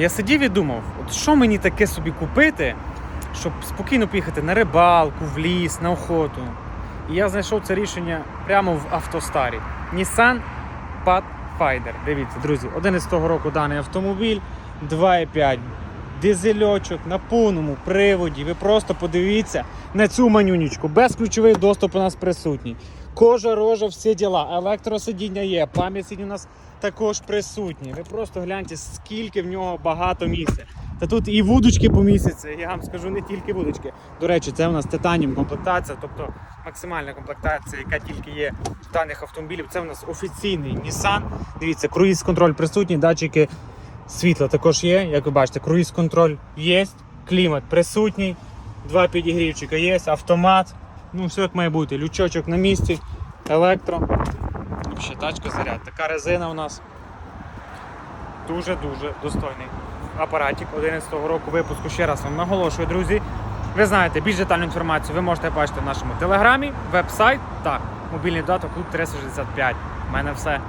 Я сидів і думав, от що мені таке собі купити, щоб спокійно поїхати на рибалку, в ліс, на охоту. І я знайшов це рішення прямо в автостарі. Nissan Pathfinder. Дивіться, друзі, 11-го року даний автомобіль, 2,5 дизельочок на повному приводі. Ви просто подивіться на цю манюнічку. Безключовий доступ у нас присутній. Кожа, рожа, всі діла. Електросидіння є, пам'ять сидінь у нас також присутні. Ви просто гляньте, скільки в нього багато місця. Та тут і вудочки помістяться, я вам скажу не тільки вудочки. До речі, це у нас титаніум комплектація, тобто максимальна комплектація, яка тільки є в даних автомобілів. Це у нас офіційний Nissan. Дивіться, круїз контроль присутній, датчики світла також є. Як ви бачите, круїз контроль є, клімат присутній, два підігрівчика є, автомат. Ну, все як має бути. Лючочок на місці, електро. Ще тачка заряд. Така резина у нас дуже-дуже достойний апаратик 11-го року випуску. Ще раз вам наголошую, друзі. Ви знаєте, більш детальну інформацію ви можете бачити в нашому телеграмі, веб-сайт та мобільний додаток Клуб 365. У мене все.